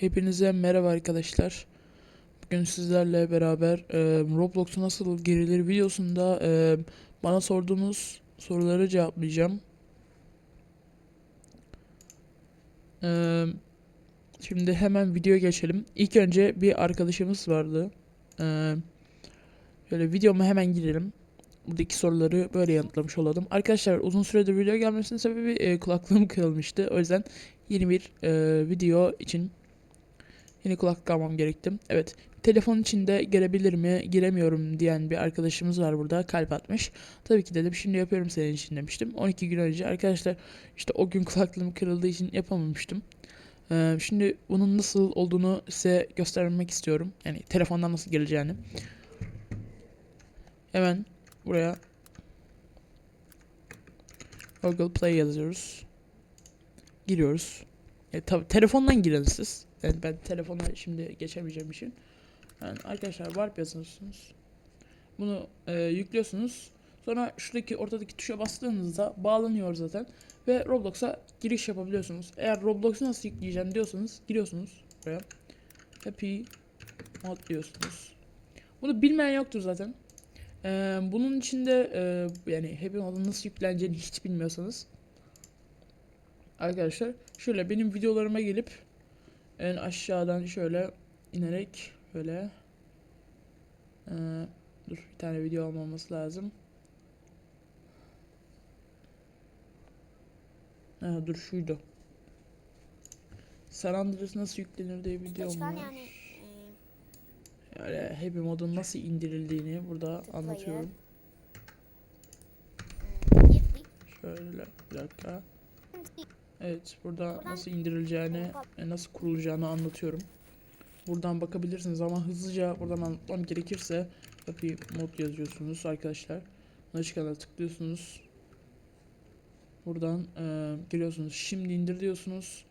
Hepinize merhaba arkadaşlar. Bugün sizlerle beraber e, Roblox'a nasıl girilir videosunda e, bana sorduğunuz soruları cevaplayacağım. E, şimdi hemen videoya geçelim. İlk önce bir arkadaşımız vardı. E, şöyle videoma hemen girelim. Buradaki soruları böyle yanıtlamış olalım. Arkadaşlar uzun süredir video gelmesinin sebebi e, kulaklığım kırılmıştı. O yüzden yeni bir e, video için Yeni kulaklık almam gerekti. Evet. Telefon içinde girebilir mi, giremiyorum diyen bir arkadaşımız var burada. Kalp atmış. Tabii ki dedim şimdi yapıyorum senin için demiştim. 12 gün önce arkadaşlar işte o gün kulaklığım kırıldığı için yapamamıştım. Ee, şimdi bunun nasıl olduğunu size göstermek istiyorum. Yani telefondan nasıl gireceğini. Hemen buraya Google Play yazıyoruz. Giriyoruz. E, tabii telefondan girin siz. Yani ben telefona şimdi geçemeyeceğim için. Yani arkadaşlar Warp yazıyorsunuz. Bunu e, yüklüyorsunuz. Sonra şuradaki ortadaki tuşa bastığınızda bağlanıyor zaten. Ve Roblox'a giriş yapabiliyorsunuz. Eğer Roblox'u nasıl yükleyeceğim diyorsanız giriyorsunuz buraya. Happy mod diyorsunuz. Bunu bilmeyen yoktur zaten. E, bunun içinde e, yani Happy modun nasıl yükleneceğini hiç bilmiyorsanız Arkadaşlar şöyle benim videolarıma gelip en aşağıdan şöyle inerek böyle ee, dur bir tane video olmaması lazım. Ha, dur şuydu. San Andreas nasıl yüklenir diye bir Başkan var. yani e, Yani Happy modun nasıl indirildiğini burada anlatıyorum. Şöyle bir dakika. Evet burada nasıl indirileceğini, e, nasıl kurulacağını anlatıyorum. Buradan bakabilirsiniz ama hızlıca buradan anlatmam gerekirse Happy mod yazıyorsunuz arkadaşlar. Açıkana tıklıyorsunuz. Buradan e, geliyorsunuz. Şimdi indir diyorsunuz.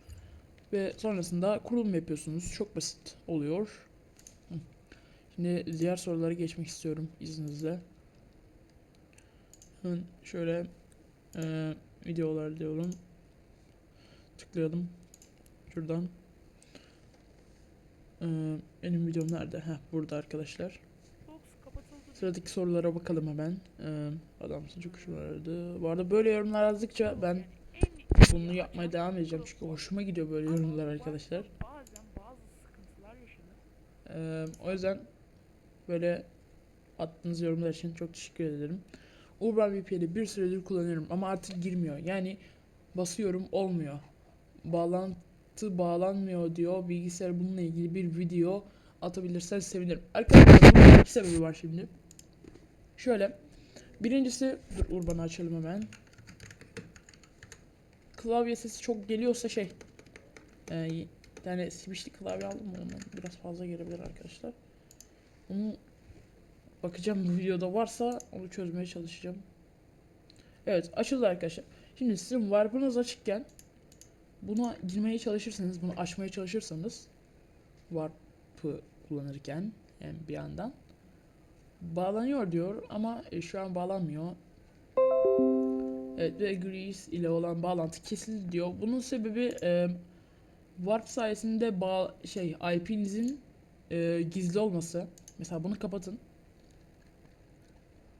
Ve sonrasında kurulum yapıyorsunuz. Çok basit oluyor. Şimdi diğer sorulara geçmek istiyorum izninizle. Hemen şöyle e, videolar diyorum. Tıklayalım. Şuradan. Ee, benim videom nerede? Heh, burada arkadaşlar. Sıradaki sorulara bakalım hemen. Ee, adamsın çok hoşuma aradı. Bu arada böyle yorumlar yazdıkça ben bunu yapmaya devam edeceğim. Çünkü hoşuma gidiyor böyle yorumlar arkadaşlar. Ee, o yüzden böyle attığınız yorumlar için çok teşekkür ederim. Urban VPN'i bir süredir kullanıyorum ama artık girmiyor. Yani basıyorum olmuyor. Bağlantı bağlanmıyor diyor. Bilgisayar bununla ilgili bir video atabilirsen sevinirim. Arkadaşlar bunun iki sebebi var şimdi. Şöyle. Birincisi dur Urban'ı açalım hemen. Klavye sesi çok geliyorsa şey. E, tane switchli klavye aldım ondan? Biraz fazla gelebilir arkadaşlar. Onu bakacağım bu videoda varsa onu çözmeye çalışacağım. Evet açıldı arkadaşlar. Şimdi sizin Warp'ınız açıkken buna girmeye çalışırsanız, bunu açmaya çalışırsanız Warp'ı kullanırken yani bir yandan bağlanıyor diyor ama e, şu an bağlanmıyor. Evet ve Grease ile olan bağlantı kesildi diyor. Bunun sebebi e, Warp sayesinde bağ şey IP'nizin e, gizli olması. Mesela bunu kapatın.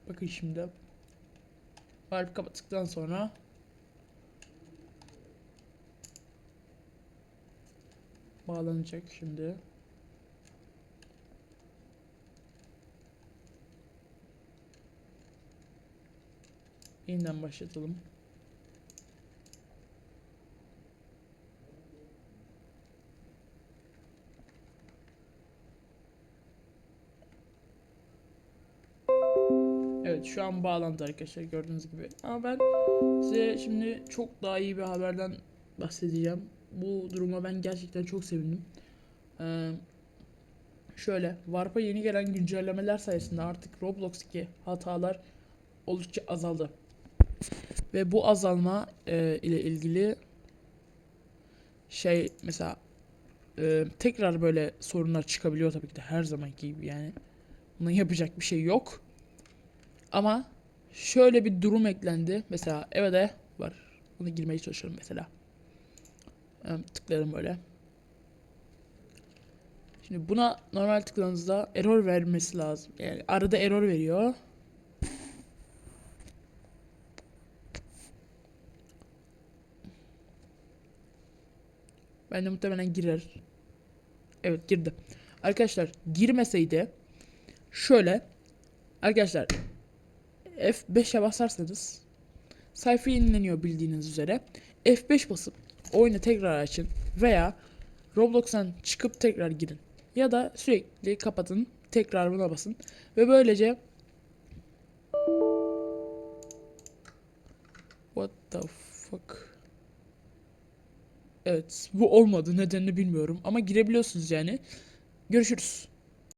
Bakın şimdi. Warp kapattıktan sonra bağlanacak şimdi. Yeniden başlatalım. Evet şu an bağlandı arkadaşlar gördüğünüz gibi. Ama ben size şimdi çok daha iyi bir haberden bahsedeceğim. Bu duruma ben gerçekten çok sevindim. Ee, şöyle Warp'a yeni gelen güncellemeler sayesinde artık Roblox'taki hatalar oldukça azaldı. Ve bu azalma e, ile ilgili şey mesela e, tekrar böyle sorunlar çıkabiliyor tabii ki de her zamanki gibi yani. Buna yapacak bir şey yok. Ama şöyle bir durum eklendi. Mesela eve de var. Bunu girmeye çalışıyorum mesela. Ee, tıklayalım böyle. Şimdi buna normal tıkladığınızda error vermesi lazım. Yani arada error veriyor. Bence muhtemelen girer. Evet girdi. Arkadaşlar girmeseydi şöyle arkadaşlar F5'e basarsanız sayfa yenileniyor bildiğiniz üzere. F5 basıp oyunu tekrar açın veya Roblox'tan çıkıp tekrar girin. Ya da sürekli kapatın, tekrar buna basın ve böylece What the fuck? Evet, bu olmadı. Nedenini bilmiyorum ama girebiliyorsunuz yani. Görüşürüz.